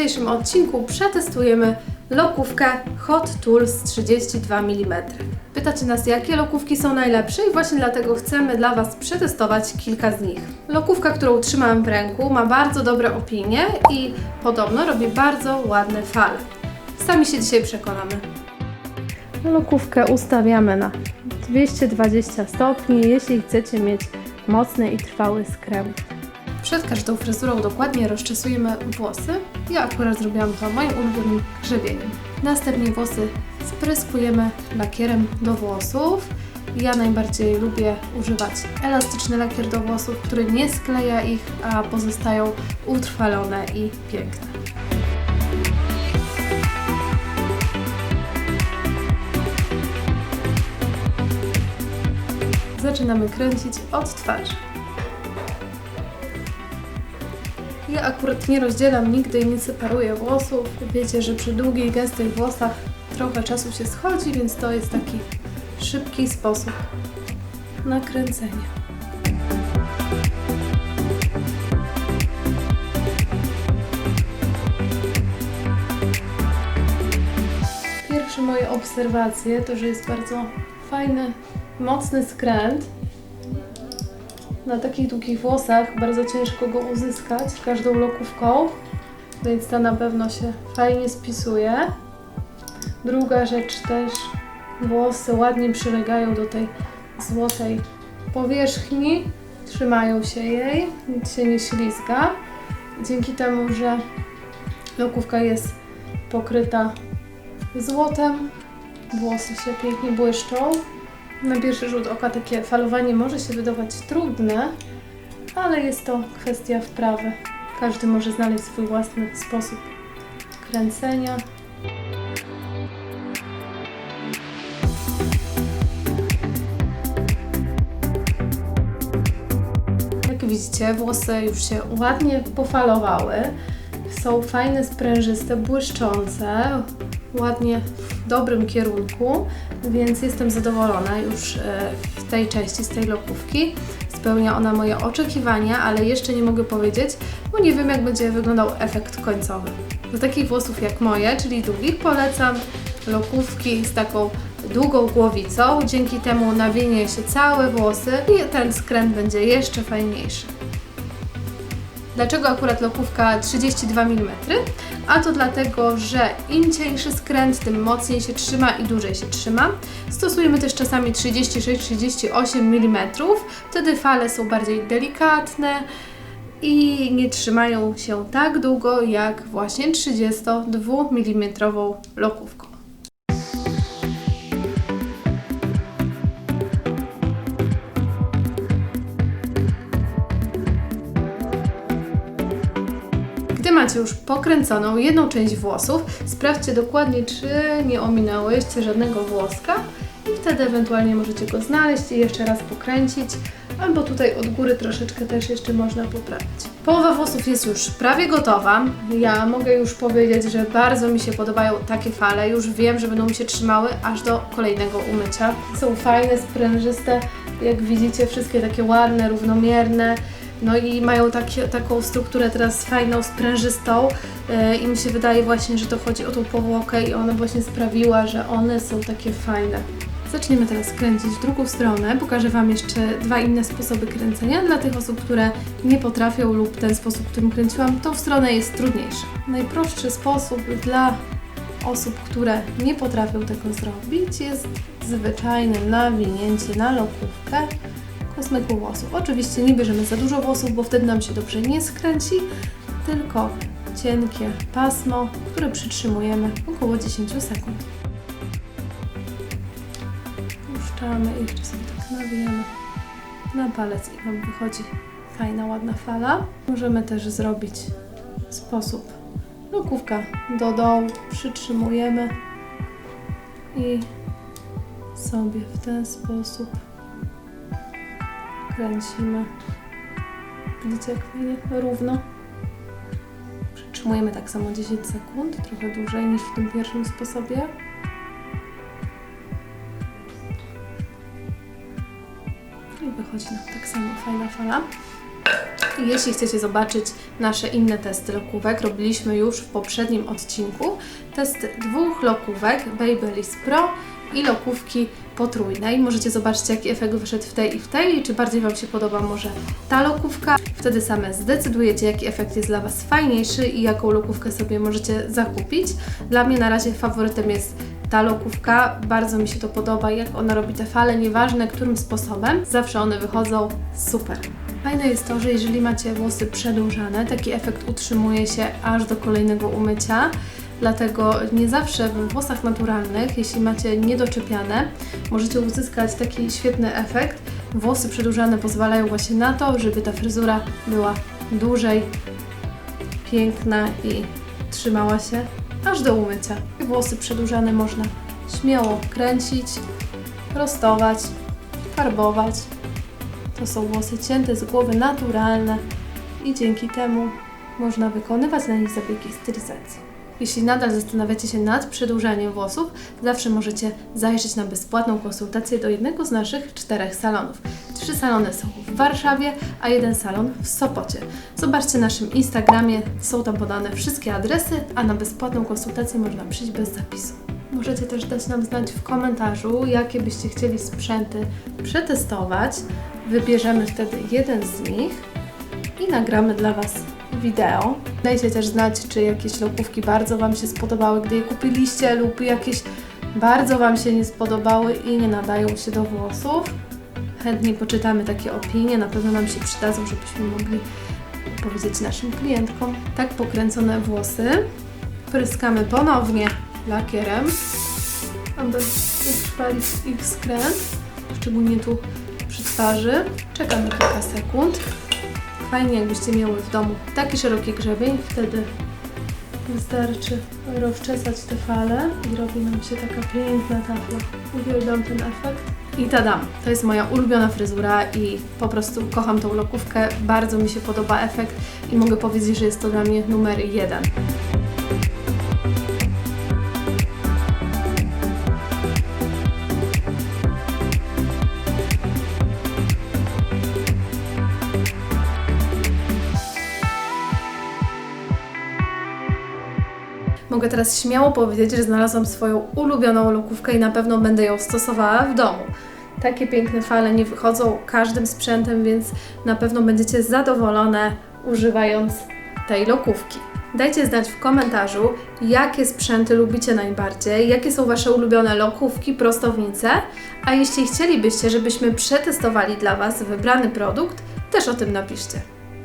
dzisiejszym odcinku przetestujemy lokówkę Hot Tools 32 mm. Pytacie nas, jakie lokówki są najlepsze i właśnie dlatego chcemy dla Was przetestować kilka z nich. Lokówka, którą trzymałam w ręku, ma bardzo dobre opinie i podobno robi bardzo ładne fale. Sami się dzisiaj przekonamy. Lokówkę ustawiamy na 220 stopni, jeśli chcecie mieć mocny i trwały skręt. Przed każdą fryzurą dokładnie rozczesujemy włosy. Ja akurat zrobiłam to moim ulubionym grzebieniem. Następnie włosy spryskujemy lakierem do włosów. Ja najbardziej lubię używać elastyczny lakier do włosów, który nie skleja ich, a pozostają utrwalone i piękne. Zaczynamy kręcić od twarzy. Ja akurat nie rozdzielam nigdy i nie separuję włosów. Wiecie, że przy długich, gęstych włosach trochę czasu się schodzi, więc to jest taki szybki sposób nakręcenia. Pierwsze moje obserwacje to, że jest bardzo fajny, mocny skręt. Na takich długich włosach bardzo ciężko go uzyskać każdą lokówką, więc ta na pewno się fajnie spisuje. Druga rzecz też, włosy ładnie przylegają do tej złotej powierzchni, trzymają się jej, nic się nie ślizga. Dzięki temu, że lokówka jest pokryta złotem, włosy się pięknie błyszczą. Na pierwszy rzut oka takie falowanie może się wydawać trudne, ale jest to kwestia wprawy. Każdy może znaleźć swój własny sposób kręcenia. Jak widzicie, włosy już się ładnie pofalowały. Są fajne, sprężyste, błyszczące, ładnie dobrym kierunku, więc jestem zadowolona już e, w tej części, z tej lokówki. Spełnia ona moje oczekiwania, ale jeszcze nie mogę powiedzieć, bo nie wiem jak będzie wyglądał efekt końcowy. Do takich włosów jak moje, czyli długich, polecam lokówki z taką długą głowicą. Dzięki temu nawinie się całe włosy i ten skręt będzie jeszcze fajniejszy. Dlaczego akurat lokówka 32 mm? A to dlatego, że im cieńszy skręt, tym mocniej się trzyma i dłużej się trzyma. Stosujemy też czasami 36-38 mm, wtedy fale są bardziej delikatne i nie trzymają się tak długo jak właśnie 32 mm lokówką. Macie już pokręconą jedną część włosów, sprawdźcie dokładnie, czy nie ominęłyście żadnego włoska i wtedy ewentualnie możecie go znaleźć i jeszcze raz pokręcić, albo tutaj od góry troszeczkę też jeszcze można poprawić. Połowa włosów jest już prawie gotowa. Ja mogę już powiedzieć, że bardzo mi się podobają takie fale. Już wiem, że będą mi się trzymały aż do kolejnego umycia. Są fajne, sprężyste, jak widzicie, wszystkie takie ładne, równomierne. No i mają takie, taką strukturę teraz fajną, sprężystą yy, i mi się wydaje właśnie, że to chodzi o tą powłokę i ona właśnie sprawiła, że one są takie fajne. Zaczniemy teraz kręcić w drugą stronę. Pokażę Wam jeszcze dwa inne sposoby kręcenia. Dla tych osób, które nie potrafią lub ten sposób, którym kręciłam, tą stronę jest trudniejsza. Najprostszy sposób dla osób, które nie potrafią tego zrobić jest zwyczajne nawinięcie na lokówkę kosmyku włosów. Oczywiście nie bierzemy za dużo włosów, bo wtedy nam się dobrze nie skręci, tylko cienkie pasmo, które przytrzymujemy około 10 sekund. Puszczamy i jeszcze sobie tak nawijamy na palec i nam wychodzi fajna, ładna fala. Możemy też zrobić sposób lokówka do dołu, przytrzymujemy i sobie w ten sposób kręcimy. Widzicie jak fajnie? Równo. Przytrzymujemy tak samo 10 sekund, trochę dłużej niż w tym pierwszym sposobie. I wychodzi nam tak samo fajna fala. Jeśli chcecie zobaczyć nasze inne testy lokówek, robiliśmy już w poprzednim odcinku test dwóch lokówek Babyliss Pro i lokówki potrójnej. Możecie zobaczyć, jaki efekt wyszedł w tej i w tej czy bardziej Wam się podoba może ta lokówka. Wtedy same zdecydujecie, jaki efekt jest dla Was fajniejszy i jaką lokówkę sobie możecie zakupić. Dla mnie na razie faworytem jest ta lokówka. Bardzo mi się to podoba, jak ona robi te fale, nieważne którym sposobem, zawsze one wychodzą super. Fajne jest to, że jeżeli macie włosy przedłużane, taki efekt utrzymuje się aż do kolejnego umycia. Dlatego nie zawsze we włosach naturalnych, jeśli macie niedoczepiane, możecie uzyskać taki świetny efekt. Włosy przedłużane pozwalają właśnie na to, żeby ta fryzura była dłużej, piękna i trzymała się aż do umycia. Włosy przedłużane można śmiało kręcić, prostować, farbować. To są włosy cięte z głowy, naturalne i dzięki temu można wykonywać na nich zabiegi stylizacji. Jeśli nadal zastanawiacie się nad przedłużaniem włosów, zawsze możecie zajrzeć na bezpłatną konsultację do jednego z naszych czterech salonów. Trzy salony są w Warszawie, a jeden salon w Sopocie. Zobaczcie na naszym Instagramie, są tam podane wszystkie adresy, a na bezpłatną konsultację można przyjść bez zapisu. Możecie też dać nam znać w komentarzu, jakie byście chcieli sprzęty przetestować. Wybierzemy wtedy jeden z nich i nagramy dla Was wideo. Dajcie też znać, czy jakieś lokówki bardzo Wam się spodobały, gdy je kupiliście, lub jakieś bardzo Wam się nie spodobały i nie nadają się do włosów. Chętnie poczytamy takie opinie, na pewno nam się przydadzą, żebyśmy mogli powiedzieć naszym klientkom. Tak pokręcone włosy pryskamy ponownie lakierem, aby utrwalić ich skręt, szczególnie tu przy twarzy. Czekamy kilka sekund. Fajnie jakbyście miały w domu taki szeroki grzebień, wtedy wystarczy rozczesać te fale i robi nam się taka piękna tafla. Uwielbiam ten efekt. I tadam, to jest moja ulubiona fryzura i po prostu kocham tą lokówkę, bardzo mi się podoba efekt i mogę powiedzieć, że jest to dla mnie numer jeden. Mogę teraz śmiało powiedzieć, że znalazłam swoją ulubioną lokówkę i na pewno będę ją stosowała w domu. Takie piękne fale nie wychodzą każdym sprzętem, więc na pewno będziecie zadowolone używając tej lokówki. Dajcie znać w komentarzu, jakie sprzęty lubicie najbardziej, jakie są Wasze ulubione lokówki, prostownice, a jeśli chcielibyście, żebyśmy przetestowali dla Was wybrany produkt, też o tym napiszcie.